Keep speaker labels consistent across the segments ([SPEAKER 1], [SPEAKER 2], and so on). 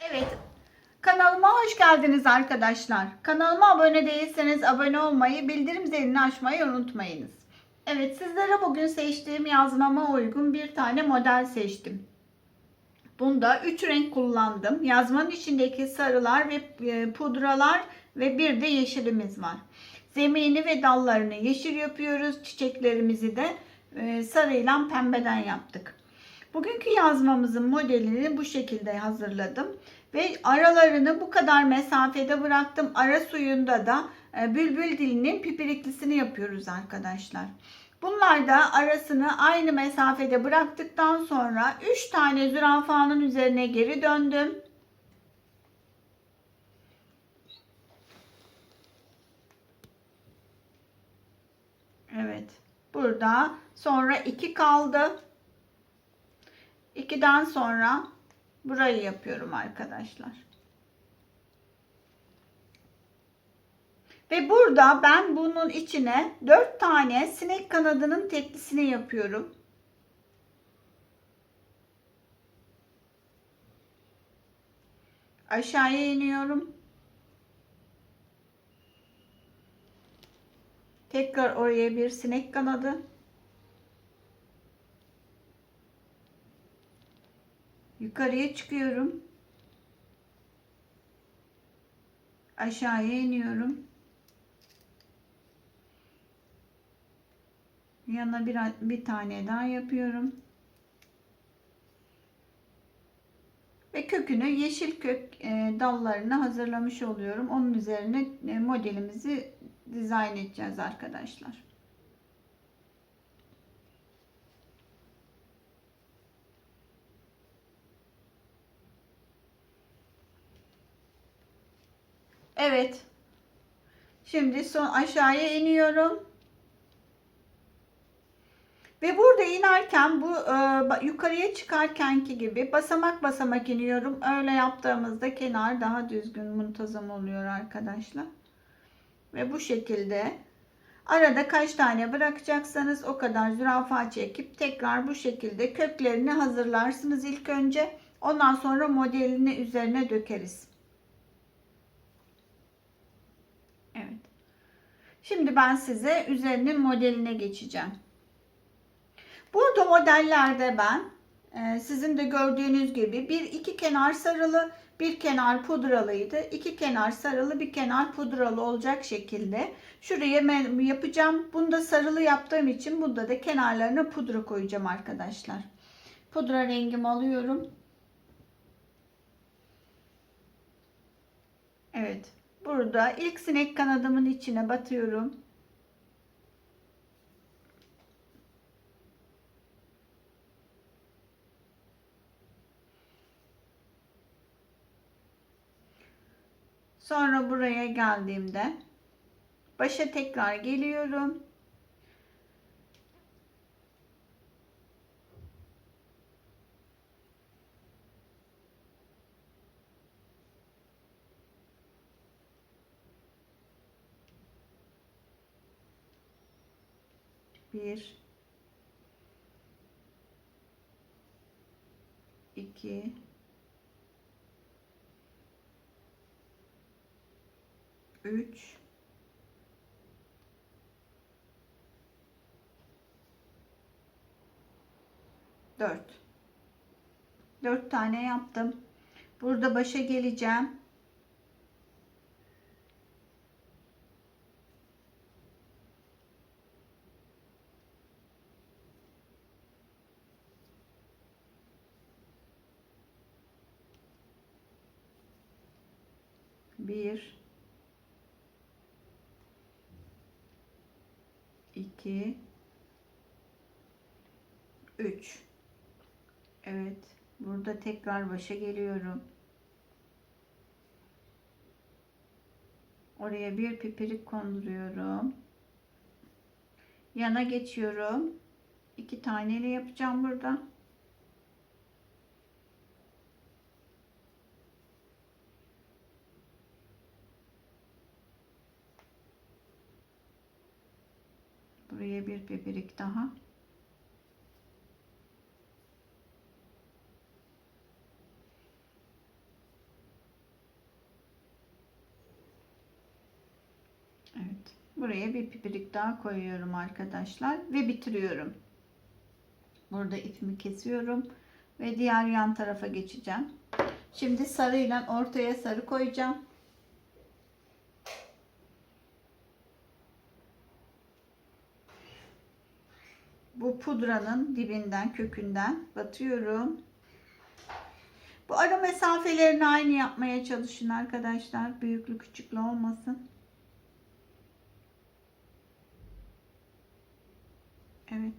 [SPEAKER 1] Evet, kanalıma hoş geldiniz arkadaşlar. Kanalıma abone değilseniz abone olmayı, bildirim zilini açmayı unutmayınız. Evet, sizlere bugün seçtiğim yazmama uygun bir tane model seçtim. Bunda 3 renk kullandım. Yazmanın içindeki sarılar ve e, pudralar ve bir de yeşilimiz var. Zemini ve dallarını yeşil yapıyoruz. Çiçeklerimizi de e, sarıyla pembeden yaptık. Bugünkü yazmamızın modelini bu şekilde hazırladım. Ve aralarını bu kadar mesafede bıraktım. Ara suyunda da e, bülbül dilinin pipiriklisini yapıyoruz arkadaşlar. Bunlar da arasını aynı mesafede bıraktıktan sonra 3 tane zürafanın üzerine geri döndüm. Evet. Burada sonra 2 kaldı. 2'den sonra burayı yapıyorum arkadaşlar. Ve burada ben bunun içine 4 tane sinek kanadının teklisini yapıyorum. Aşağıya iniyorum. Tekrar oraya bir sinek kanadı. Yukarıya çıkıyorum. Aşağıya iniyorum. Yanına bir, bir tane daha yapıyorum. Ve kökünü yeşil kök e, dallarını hazırlamış oluyorum. Onun üzerine e, modelimizi dizayn edeceğiz arkadaşlar. Evet. Şimdi son aşağıya iniyorum. Ve burada inerken bu e, yukarıya çıkarkenki gibi basamak basamak iniyorum. Öyle yaptığımızda kenar daha düzgün, muntazam oluyor arkadaşlar. Ve bu şekilde arada kaç tane bırakacaksanız o kadar zürafa çekip tekrar bu şekilde köklerini hazırlarsınız ilk önce. Ondan sonra modelini üzerine dökeriz. Evet. Şimdi ben size üzerinin modeline geçeceğim. Burada modellerde ben e, sizin de gördüğünüz gibi bir iki kenar sarılı bir kenar pudralıydı. İki kenar sarılı bir kenar pudralı olacak şekilde şuraya yapacağım. Bunda sarılı yaptığım için bunda da kenarlarına pudra koyacağım arkadaşlar. Pudra rengimi alıyorum. Evet. Burada ilk sinek kanadımın içine batıyorum. Sonra buraya geldiğimde başa tekrar geliyorum. Bir, iki, üç, dört. Dört tane yaptım. Burada başa geleceğim. Bir, iki, üç. Evet, burada tekrar başa geliyorum. Oraya bir pipirik konduruyorum. Yana geçiyorum. İki taneyle yapacağım burada. buraya bir beberik daha. Evet buraya bir pipirik daha koyuyorum arkadaşlar ve bitiriyorum. Burada ipimi kesiyorum ve diğer yan tarafa geçeceğim. Şimdi sarıyla ortaya sarı koyacağım. Bu pudranın dibinden, kökünden batıyorum. Bu ara mesafelerini aynı yapmaya çalışın arkadaşlar. Büyüklü küçüklü olmasın. Evet.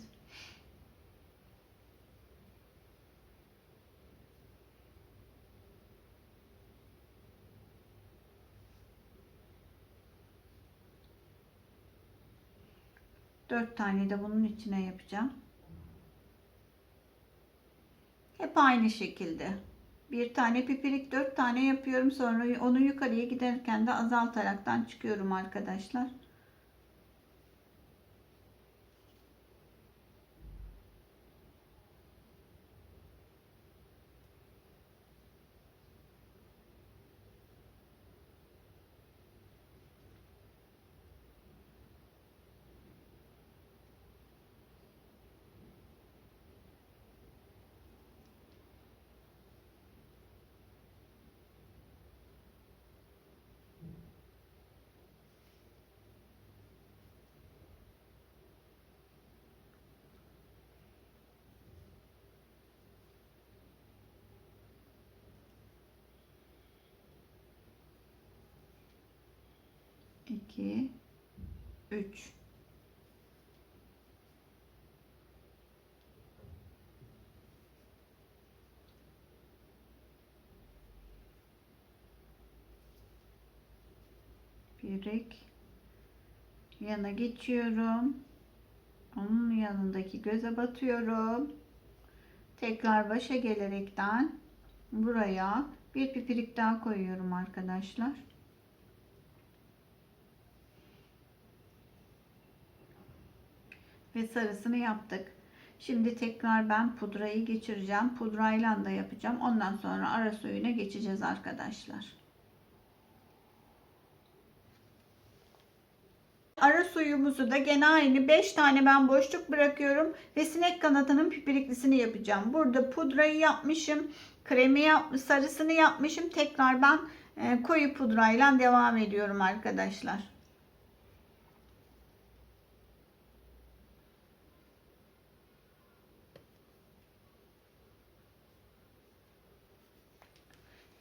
[SPEAKER 1] Dört tane de bunun içine yapacağım. Hep aynı şekilde. Bir tane pipirik dört tane yapıyorum. Sonra onu yukarıya giderken de azaltaraktan çıkıyorum arkadaşlar. İki, üç. Pirik yana geçiyorum. Onun yanındaki göze batıyorum. Tekrar başa gelerekten buraya bir pipirik daha koyuyorum arkadaşlar. Ve sarısını yaptık. Şimdi tekrar ben pudrayı geçireceğim. Pudrayla da yapacağım. Ondan sonra ara suyuna geçeceğiz arkadaşlar. Ara suyumuzu da gene aynı 5 tane ben boşluk bırakıyorum ve sinek kanatının pipiriklisini yapacağım. Burada pudrayı yapmışım. Kremi yap, sarısını yapmışım. Tekrar ben e, koyu pudrayla devam ediyorum arkadaşlar.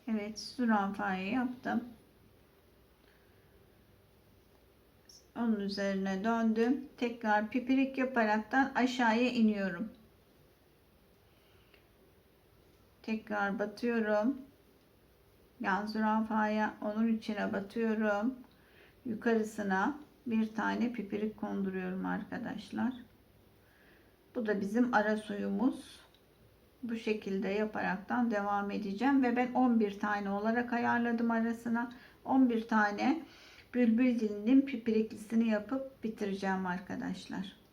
[SPEAKER 1] Evet zürafayı yaptım. Onun üzerine döndüm. Tekrar pipirik yaparaktan aşağıya iniyorum. Tekrar batıyorum. Yan zürafaya onun içine batıyorum. Yukarısına bir tane pipirik konduruyorum arkadaşlar. Bu da bizim ara suyumuz bu şekilde yaparaktan devam edeceğim ve ben 11 tane olarak ayarladım arasına 11 tane bülbül dilinin pipiriklisini yapıp bitireceğim arkadaşlar.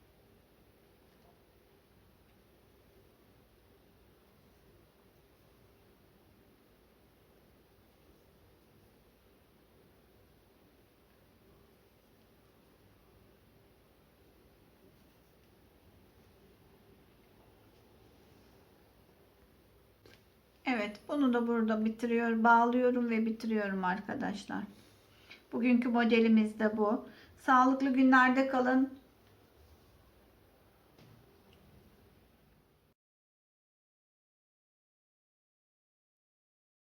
[SPEAKER 1] Evet bunu da burada bitiriyor bağlıyorum ve bitiriyorum arkadaşlar. Bugünkü modelimiz de bu. Sağlıklı günlerde kalın.